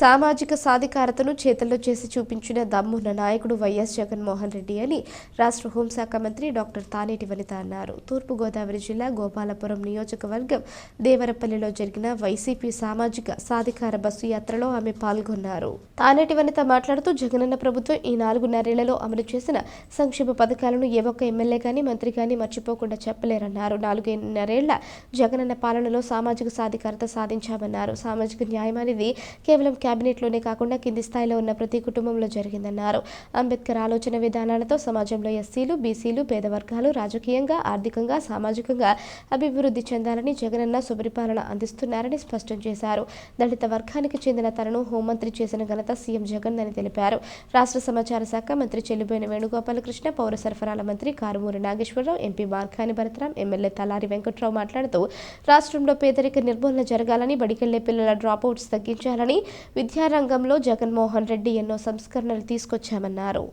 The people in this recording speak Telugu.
సామాజిక సాధికారతను చేతల్లో చేసి చూపించిన దమ్మున్న నాయకుడు వైఎస్ జగన్మోహన్ రెడ్డి అని రాష్ట్ర హోంశాఖ మంత్రి డాక్టర్ తానేటి వనిత అన్నారు. తూర్పుగోదావరి జిల్లా గోపాలపురం నియోజకవర్గం దేవరపల్లిలో జరిగిన వైసీపీ సామాజిక సాధికార బస్సు యాత్రలో ఆమె పాల్గొన్నారు. తానేటి వనిత మాట్లాడుతూ జగనన్న ప్రభుత్వం ఈ నాలుగున్నరేళ్ళలో అమలు చేసిన సంక్షేమ పథకాలను ఏ ఒక్క ఎమ్మెల్యే కానీ మంత్రి కానీ మర్చిపోకుండా చెప్పలేరన్నారు. నాలుగున్నరేళ్ళ జగనన్న పాలనలో సామాజిక సాధికారత సాధించామన్నారు. సామాజిక న్యాయం అనేది కేవలం కేబినెట్లోనే కాకుండా కింది స్థాయిలో ఉన్న ప్రతి కుటుంబంలో జరిగిందన్నారు. అంబేద్కర్ ఆలోచన విధానాలతో సమాజంలో ఎస్సీలు బీసీలు పేద వర్గాలు రాజకీయంగా ఆర్థికంగా సామాజికంగా అభివృద్ధి చెందాలని జగనన్న సుపరిపాలన అందిస్తున్నారని స్పష్టం చేశారు. దళిత వర్గానికి చెందిన తనను హోంమంత్రి చేసిన ఘనత సీఎం జగన్ అని తెలిపారు. రాష్ట్ర సమాచార శాఖ మంత్రి చెల్లిబోయిన వేణుగోపాలకృష్ణ పౌర సరఫరాల మంత్రి కారుమూరి నాగేశ్వరరావు ఎంపీ మార్కాని భరతరాం ఎమ్మెల్యే తలారి వెంకట్రావు మాట్లాడుతూ రాష్ట్రంలో పేదరిక నిర్మూలన జరగాలని బడికెళ్ళే పిల్లల డ్రాపౌట్స్ తగ్గించాలని విద్యారంగంలో జగన్మోహన్ రెడ్డి ఎన్నో సంస్కరణలు తీసుకొచ్చామన్నారు.